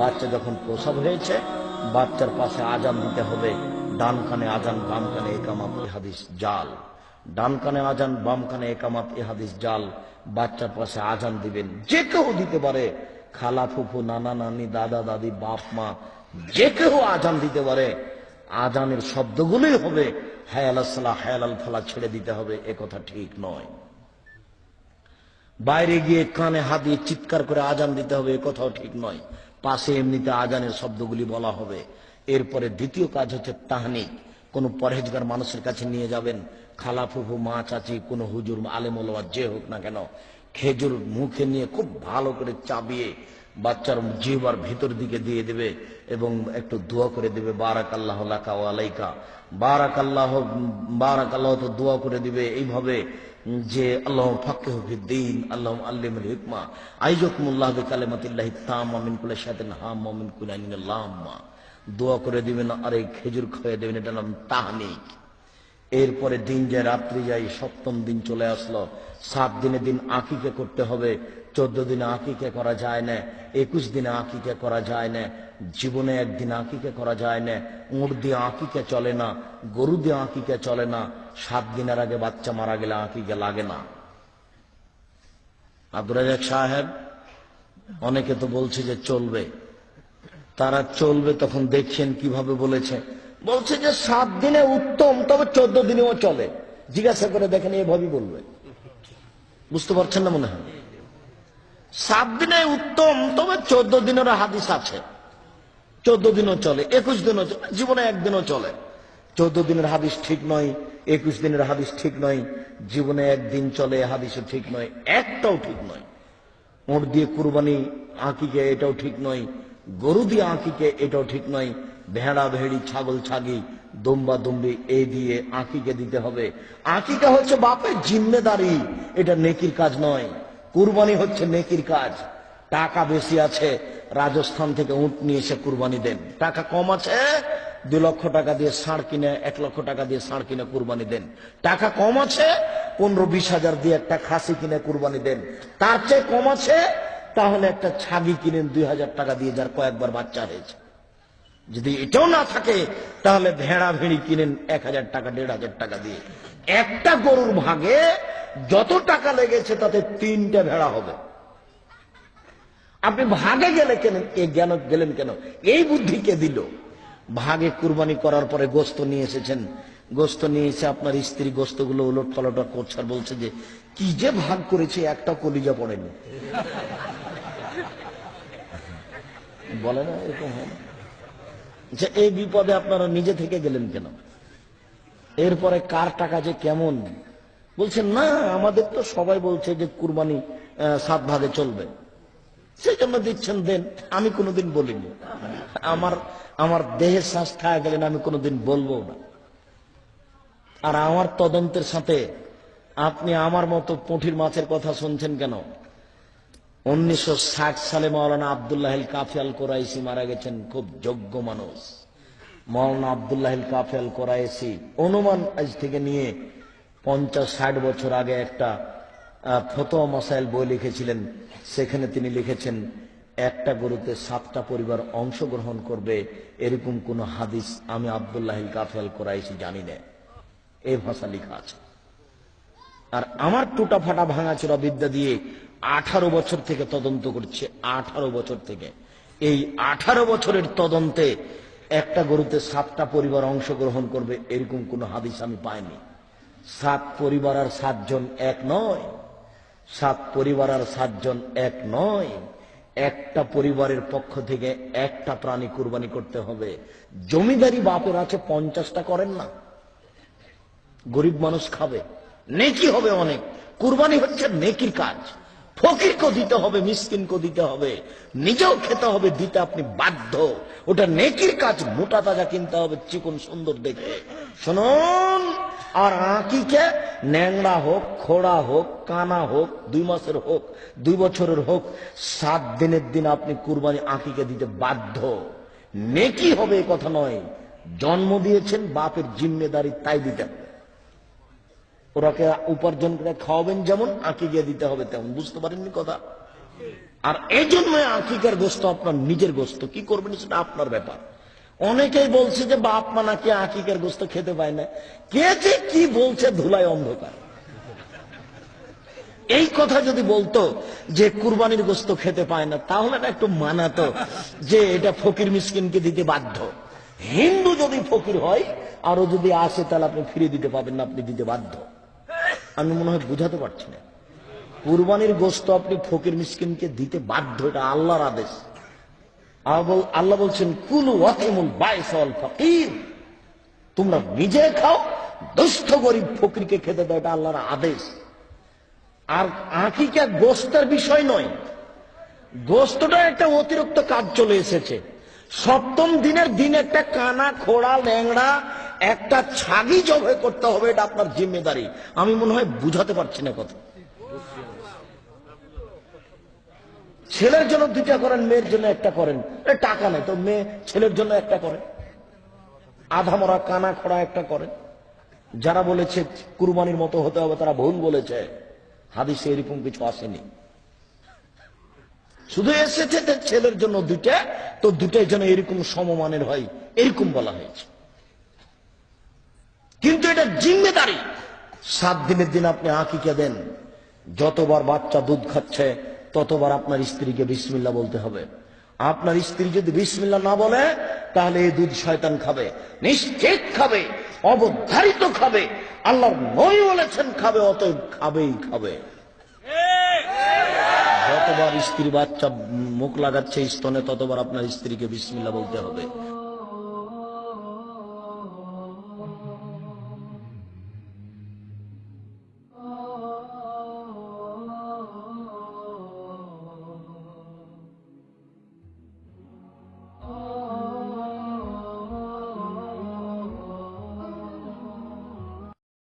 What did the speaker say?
বাচ্চা যখন প্রসব হয়েছে, বাচ্চার পাশে আজান দিতে হবে ডান কানে আজান বাম কানে একামাত হাদিস, জাল। ডান কানে আজান বাম কানে একামাত, এ হাদিস জাল। বাচ্চার পাশে আজান দিবেন। যে কেউ দিতে পারে, খালা, ফুফু, নানা, নানি, দাদা, দাদি, বাপ, মা, যে কেউ আজান দিতে পারে, আজানের শব্দগুলোই হবে, হায়াল সালাহ হায়াল ফালা ছেড়ে দিতে হবে, এ কথা ঠিক নয়। বাইরে গিয়ে কানে হাত দিয়ে চিৎকার করে আজান দিতে হবে, এ কথাও ঠিক নয়। পাশে এমনিতে আজানের শব্দগুলি বলা হবে। এরপরে দ্বিতীয় কাজ হচ্ছে তাহনিক। কোন পরহেজগার মানুষের কাছে নিয়ে যাবেন। খালা ফুফু মা চাচি, কোন হুজুর আলেমোলা যে হোক না কেন, খেজুর মুখে নিয়ে খুব ভালো করে চাবিয়ে বাচ্চার জিহবার ভিতর দিকে দিয়ে দেবে এবং একটু দোয়া করে দেবে বারাক আল্লাহ লাকা আলাইকা। বারাক আল্লাহ বারাক আল্লাহ তো দোয়া করে দিবে। এইভাবে যে আল্লাহ ফাক্কে হফিদ্দিন আল্লাহ আল্লিম হিকমা। আইজকুমুল্লাহ কালেমাতিল্লাহি তাম আমিন কুলে শায়তান হাম আমিন কুলাইনিন লাম্মা। দোয়া করে দিবেন, আর এই খেজুর খাইয়ে দেবেন, এটা নাম তাহনিক এরপরে দিন যায় রাত্রি যাই সপ্তম দিন চলে আসলো। সাত দিনে দিন আঁকিকে করতে হবে, চোদ্দ দিনে আকিকে করা যায় না, একুশ দিনে আঁকিকে করা যায় না, জীবনে একদিন আকিকে করা যায় না, উঁট দিয়ে আঁকিকে চলে না, গরু দিয়ে আকিকে চলে না, সাত দিনের আগে বাচ্চা মারা গেলে আঁকিকে লাগে না। রাজাক সাহেব, অনেকে তো বলছে যে চলবে। তারা চলবে তখন দেখছেন কীভাবে বলেছে। বলছে যে সাত দিনে উত্তম, তবে চোদ্দ দিনেও চলে। জিজ্ঞাসা করে দেখেন এভাবেই বলবে। বুঝতে পারছেন না মনে হয়? সাত দিনে উত্তম, তবে চোদ্দ দিনেরও হাদিস আছে। চোদ্দ দিনও চলে, একুশ দিনও চলে, জীবনে একদিনও চলে। চোদ্দ দিনের হাদিস ঠিক নয়, একুশ দিনের হাদিস ঠিক নয়, জীবনে একদিন চলে হাদিসও ঠিক নয়, একটাও ঠিক নয়। ওর দিয়ে কুরবানি আঁকিকে এটাও ঠিক নয় গরু দিয়ে আঁকিকে এটাও ঠিক নয়, ভেড়া, ভেড়ি, ছাগল, ছাগি, দম্বা, দম্বি এই দিয়ে আঁকিকে দিতে হবে। আঁকিকা হচ্ছে বাপের জিম্মেদারি, এটা নেকির কাজ নয়। কুরবানি হচ্ছে নেকির কাজ। টাকা বেশি আছে, রাজস্থান থেকে উঁট নিয়ে এসে কুরবানি দেন। টাকা কম আছে, দু লক্ষ টাকা দিয়ে ষাঁড় কিনে, এক লক্ষ টাকা দিয়ে ষাঁড় কিনে কুরবানি দেন। টাকা কম আছে, পনেরো বিশ হাজার দিয়ে একটা খাসি কিনে কুরবানি দেন। তার চেয়ে কম আছে তাহলে একটা ছাগি কিনেন দুই হাজার টাকা দিয়ে, যার কয়েকবার বাচ্চা হয়েছে। যদি এটাও না থাকে, তাহলে ভেড়া ভেড়ি কিনেন এক হাজার টাকা, দেড় হাজার টাকা দিয়ে। একটা গরুর ভাগে যত টাকা লেগেছে, তাতে তিনটা ভেড়া হবে। আপনি ভাগে গেলে কেন, এ জ্ঞান গেলেন কেন? এই বুদ্ধি কে দিল? ভাগে কুরবানি করার পরে গোস্ত নিয়ে এসেছেন। গোস্ত নিয়ে এসে আপনার স্ত্রী গোস্তগুলো উলট পালট করছে আর বলছে যে, কি যে ভাগ করেছে, একটা কলিজা পড়েনি। বলে না, এরকম হয় না? যে এই বিপদে আপনারা নিজে থেকে গেলেন কেন? এরপরে কার টাকা যে কেমন? বলছেন না, আমাদের তো সবাই বলছে যে কুরবানি সাত ভাগে চলবে। সেই জন্য দিচ্ছেন দেন, আমি কোনোদিন বলিনি। আমার আমার দেহের শ্বাস খায় গেলেন আমি কোনোদিন বলব না। আর আমার তদন্তের সাথে আপনি আমার মতো পুঁঠির মাছের কথা শুনছেন কেন? উনিশশো ষাট সালে মাওলানা আবদুল্লাহ কাফিয়াল কোরাইশি মারা গেছেন খুব যোগ্য মানুষ। মাওলানা আবদুল্লাহ কাফিয়াল কোরাইশি অনুমান আজ থেকে নিয়ে পঞ্চাশ ষাট বছর আগে একটা আহ, মশাইল বই লিখেছিলেন। সেখানে তিনি লিখেছেন একটা গরুতে সাতটা পরিবার অংশগ্রহণ করবে এরকম কোন হাদিস আমি আবদুল্লাহ কাফিয়াল কোরাইশি জানি না। এই ভাষা লেখা আছে। আর আমার টুটা ফাটা ভাঙাচোরা বিদ্যা দিয়ে আঠারো বছর থেকে তদন্ত করছে, আঠারো বছর থেকে। এই আঠারো বছরের তদন্তে একটা গরুতে সাতটা পরিবার অংশগ্রহণ করবে, এরকম কোন হাদিস আমি পাইনি। সাত পরিবার আর সাতজন এক নয়। সাত পরিবার আর সাতজন এক নয়। একটা পরিবারের পক্ষ থেকে একটা প্রাণী কুরবানি করতে হবে। জমিদারি বাপের আছে পঞ্চাশটা করেন না। গরিব মানুষ খাবে। নেকি হবে অনেক। কুরবানি হচ্ছে নেকির কাজ। ফকিরকে দিতে হবে মিসকিনকে দিতে হবে। নিজেও খেতে হবে, দিতে আপনি বাধ্য। ওটা নেকির কাজ, মোটা তাজা কিনতে হবে, চিকন সুন্দর দেখে। শুনুন, আর আঁকিকে ন্যাংরা হোক, খোড়া হোক, কানা হোক, দুই মাসের হোক, দুই বছরের হোক, সাত দিনের দিন আপনি কুরবানি আঁকিকে দিতে বাধ্য। নেকি হবে কথা নয়। জন্ম দিয়েছেন বাপের জিম্মেদারি, তাই দিতে হবে। ওরাকে উপার্জন করে খাওয়াবেন যেমন, আঁকি গিয়ে দিতে হবে তেমন। বুঝতে পারেননি কথা? আর এই জন্য আঁকিকার গোস্ত আপনার নিজের গোস্ত। কি করবেন সেটা আপনার ব্যাপার। অনেকেই বলছে যে বাপ মা নাকি আঁকিকার গোস্ত খেতে পায় না। কে যে কি বলছে ধুলায় অন্ধকার। এই কথা যদি বলতো যে কুরবানির গোস্ত খেতে পায় না, তাহলে না একটু মানাতো যে এটা ফকির মিসকিনকে দিতে বাধ্য। হিন্দু যদি ফকির হয়, আরও যদি আসে, তাহলে আপনি ফিরে দিতে পাবেন না, আপনি দিতে বাধ্য। আমি মনে হয় বুঝাতে পারছি না। কুরবানির গোস্ত আপনি ফকির মিসকিনকে দিতে বাধ্য, এটা আল্লাহর আদেশ। আল্লাহ বলছেন, কুলু ওয়াতিমুল বাইসল ফকির। তোমরা নিজে খাও, দুস্থ গরিব ফকিরকে খেতে দাও, এটা আল্লাহর আদেশ। আর আঁকিকা গোস্তের বিষয় নয় গোস্তটা একটা অতিরিক্ত কাজ চলে এসেছে। সপ্তম দিনের দিন একটা কানা, খোড়া, ল্যাংড়া একটা ছাগি জবে করতে হবে, এটা আপনার জিম্মেদারি। আমি মনে হয় বুঝাতে পারছি না কথা। ছেলের জন্য দুইটা করেন, মেয়ের জন্য একটা করেন। টাকা নেই, তো মেয়ে ছেলের জন্য একটা করেন আধা মরা, কানা খোড়া একটা করেন যারা বলেছে, কুরবানির মতো হতে হবে, তারা ভুল বলেছে। হাদিসে এরকম কিছু আসেনি। শুধু এসেছে ছেলের জন্য দুইটা, তো দুটাই যেন এরকম সমমানের হয়, এরকম বলা হয়েছে। কিন্তু এটা জিম্মেদারি। সাত দিনের দিন আপনি আঁকিকে দেন? যতবার বাচ্চা দুধ খাচ্ছে, ততবার আপনার স্ত্রীকে বিসমিল্লা বলতে হবে। আপনার স্ত্রী যদি বিসমিল্লা না বলে, তাহলে এই দুধ শয়তান খাবে, নিশ্চিত খাবে, অবধারিত খাবে আল্লাহ নই বলেছেন, খাবে, অতএব খাবেই খাবে। যতবার স্ত্রী বাচ্চা মুখ লাগাচ্ছে, স্তনে ততবার আপনার স্ত্রীকে বিসমিল্লা বলতে হবে।